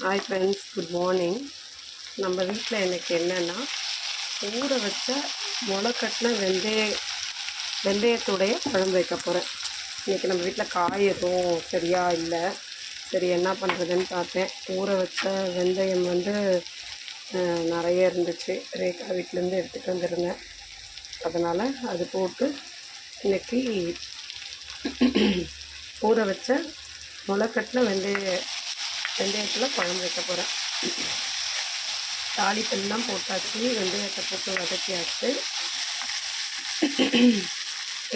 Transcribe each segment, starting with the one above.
Hi friends good morning நம்ம வீட்டில் எனக்கு என்னென்னா ஊற வச்ச முளைக்கட்டின வெந்தய வெந்தயத்துடைய குழம்பு வைக்க போகிறேன் இன்றைக்கி நம்ம வீட்டில் காய் எதுவும் சரியாக இல்லை. சரி என்ன பண்ணுறதுன்னு பார்த்தேன். ஊற வச்ச வெந்தயம் வந்து நிறைய இருந்துச்சு. ரேகா வீட்டிலேருந்து எடுத்துகிட்டு வந்திருந்தேன். அதனால் அது போட்டு இன்னைக்கு ஊற வச்ச முளைக்கட்டின வெந்தய வெந்தயத்தில் குழம்பு வைக்க போகிறேன் தாளிப்பெல்லாம் போட்டாச்சு. வெந்தயத்தை போட்டு வதக்கியாச்சு.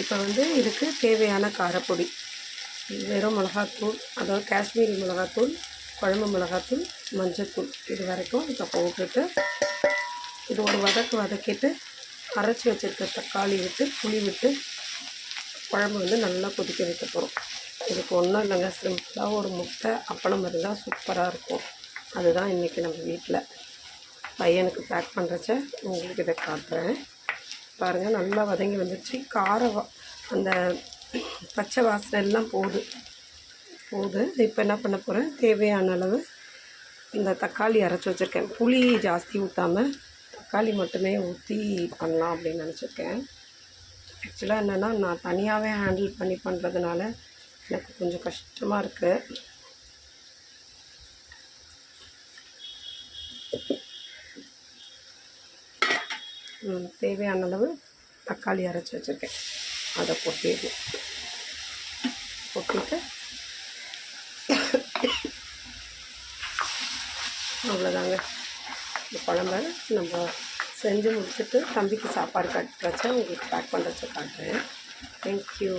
இப்போ வந்து இதுக்கு தேவையான காரப்பொடி. வெறும் மிளகாத்தூள் அதாவது காஷ்மீரி மிளகாத்தூள் குழம்பு மிளகாத்தூள் மஞ்சத்தூள். இது வரைக்கும் இப்போ போட்டுட்டு இது ஒரு வதக்கு வதக்கிட்டு அரைச்சி வச்சுருக்க தக்காளி விட்டு புளி விட்டு குழம்பு வந்து நல்லா கொதிக்க வைக்க போகிறோம் இதுக்கு ஒன்றும் இல்லைங்க சிம்பிளாக ஒரு முட்டை அப்பளம் இருந்தால் சூப்பராக இருக்கும். அதுதான் இன்றைக்கி நம்ம வீட்டில் பையனுக்கு பேக் பண்ணுறச்ச உங்களுக்கு இதை காட்டுறேன். பாருங்கள் நல்லா வதங்கி வந்துடுச்சு கார அந்த பச்சை வாசனை எல்லாம் போகுது. போகுது. இப்போ என்ன பண்ண போகிறேன் தேவையான அளவு இந்த தக்காளி அரைச்சி வச்சுருக்கேன். புளி ஜாஸ்தி ஊற்றாமல் தக்காளி மட்டுமே ஊற்றி பண்ணலாம் அப்படின்னு நினச்சிருக்கேன். ஆக்சுவலாக என்னென்னா நான் தனியாகவே ஹேண்டில் பண்ணி பண்ணுறதுனால எனக்கு கொஞ்சம் கஷ்டமாக இருக்குது தேவையான அளவு தக்காளி அரைச்சி வச்சுருக்கேன். அதை கொட்டிடணும். கொட்டிட்டு அவ்வளோதாங்க. இந்த நம்ம செஞ்சு முடிச்சுட்டு தம்பிக்கு சாப்பாடு கட்டுறச்ச உங்களுக்கு பேக் பண்ணுறச்ச காட்டுறேன். தேங்க்யூ